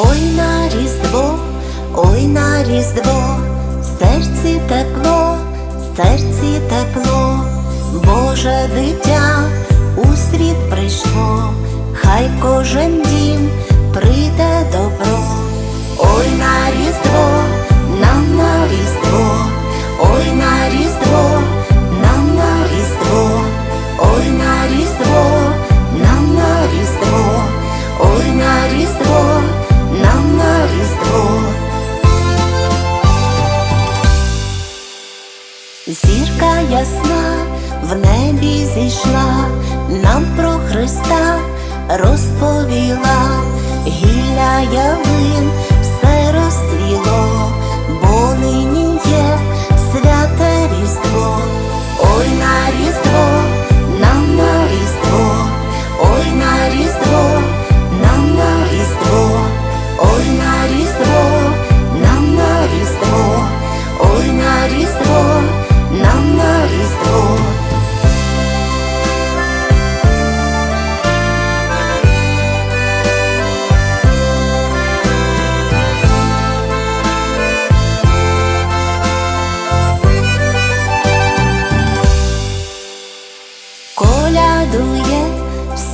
Ой на різдво, ой на різдво, серці тепло, в серці тепло, Боже дитя у світ прийшло, хай кожен дім прийде добро. Ой на Зірка ясна в небі зійшла, нам про Христа розповіла, гілля явин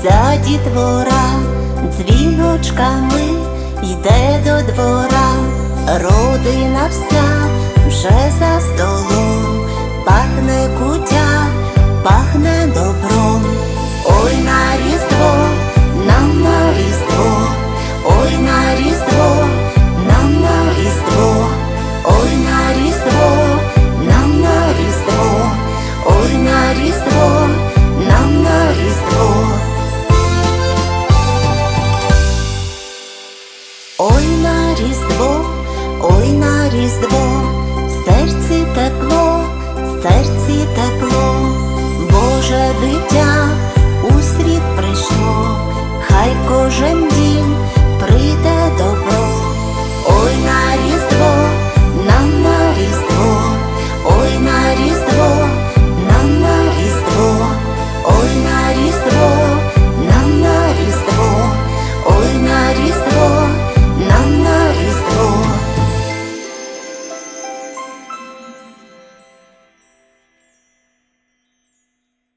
вся дітвора, дзвіночками йде до двора, родина вся вже за столом, пахне кутя, пахне добром. різдво, ой на різдво, в серці тепло, в серці тепло, Боже дитя у світ прийшло, хай кожен.